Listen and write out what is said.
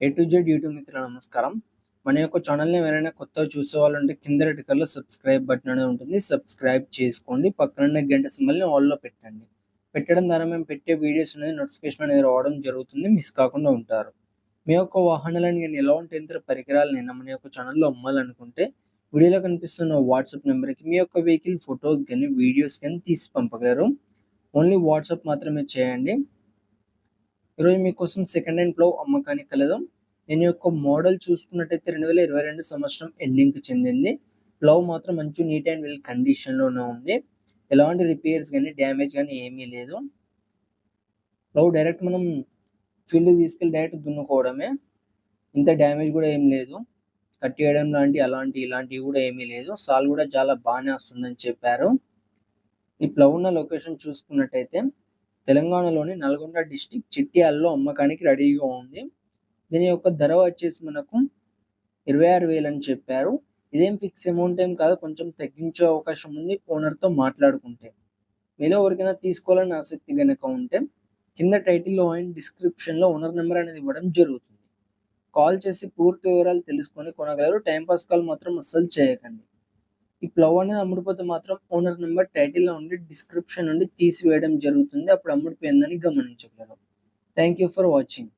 A to Z YouTube మిత్రులు నమస్కారం. మన యొక్క ఛానల్ని ఎవరైనా కొత్తగా చూసే కింద రెడ్ కలర్లో సబ్స్క్రైబ్ బటన్ అనేది ఉంటుంది. సబ్స్క్రైబ్ చేసుకోండి. పక్కన గంట సింబల్ని ఆల్లో పెట్టండి. పెట్టడం ద్వారా మేము పెట్టే వీడియోస్ అనేది నోటిఫికేషన్ అనేది రావడం జరుగుతుంది. మిస్ కాకుండా ఉంటారు. మీ యొక్క వాహనాలను కానీ ఎలా ఉంటే ఇతర పరికరాలను మన యొక్క ఛానల్లో అమ్మాలనుకుంటే వీడియోలో కనిపిస్తున్న వాట్సాప్ నెంబర్కి మీ యొక్క వెహికల్ ఫొటోస్ కానీ వీడియోస్ కానీ తీసి పంపగలరు. ఓన్లీ వాట్సాప్ మాత్రమే చేయండి. ఈరోజు మీకోసం సెకండ్ హ్యాండ్ ప్లవ్ అమ్మకానికి కలదు. దీని యొక్క మోడల్ చూసుకున్నట్టయితే రెండు వేల ఇరవై రెండు సంవత్సరం ఎండింగ్కి చెందింది. ప్లవ్ మాత్రం మంచి నీట్ అండ్ వెల్ కండిషన్లోనే ఉంది. ఎలాంటి రిపేర్స్ కానీ డ్యామేజ్ కానీ ఏమీ లేదు. ప్లవ్ డైరెక్ట్ మనం ఫీల్డ్ తీసుకెళ్ళి డైరెక్ట్ దున్నుకోవడమే. ఇంత డ్యామేజ్ కూడా ఏం లేదు. కట్ చేయడం లాంటి అలాంటి ఇలాంటివి కూడా ఏమీ లేదు. సాల్ కూడా చాలా బాగానే వస్తుందని చెప్పారు. ఈ ప్లవ్ ఉన్న లొకేషన్ చూసుకున్నట్టయితే తెలంగాణలోని నల్గొండ డిస్టిక్ చిట్యాల్లో అమ్మకానికి రెడీగా ఉంది. దీని యొక్క ధర వచ్చేసి మనకు ఇరవై ఆరు వేలు అని చెప్పారు. ఇదేం ఫిక్స్ అమౌంట్ ఏం కాదు కొంచెం తగ్గించే అవకాశం ఉంది ఓనర్తో మాట్లాడుకుంటే. మీలో ఎవరికైనా తీసుకోవాలని ఆసక్తి కనుక ఉంటే కింద టైటిల్లో అండ్ డిస్క్రిప్షన్లో ఓనర్ నెంబర్ అనేది ఇవ్వడం జరుగుతుంది. కాల్ చేసి పూర్తి వివరాలు తెలుసుకొని కొనగలరు. టైంపాస్ కాల్ మాత్రం అస్సలు చేయకండి. ఈ ప్లవ్ అనేది అమ్ముడిపోతే మాత్రం ఓనర్ నెంబర్ టైటిల్లో ఉండి డిస్క్రిప్షన్ నుండి తీసివేయడం జరుగుతుంది. అప్పుడు అమ్ముడిపోయిందని గమనించగలరు. Thank you for watching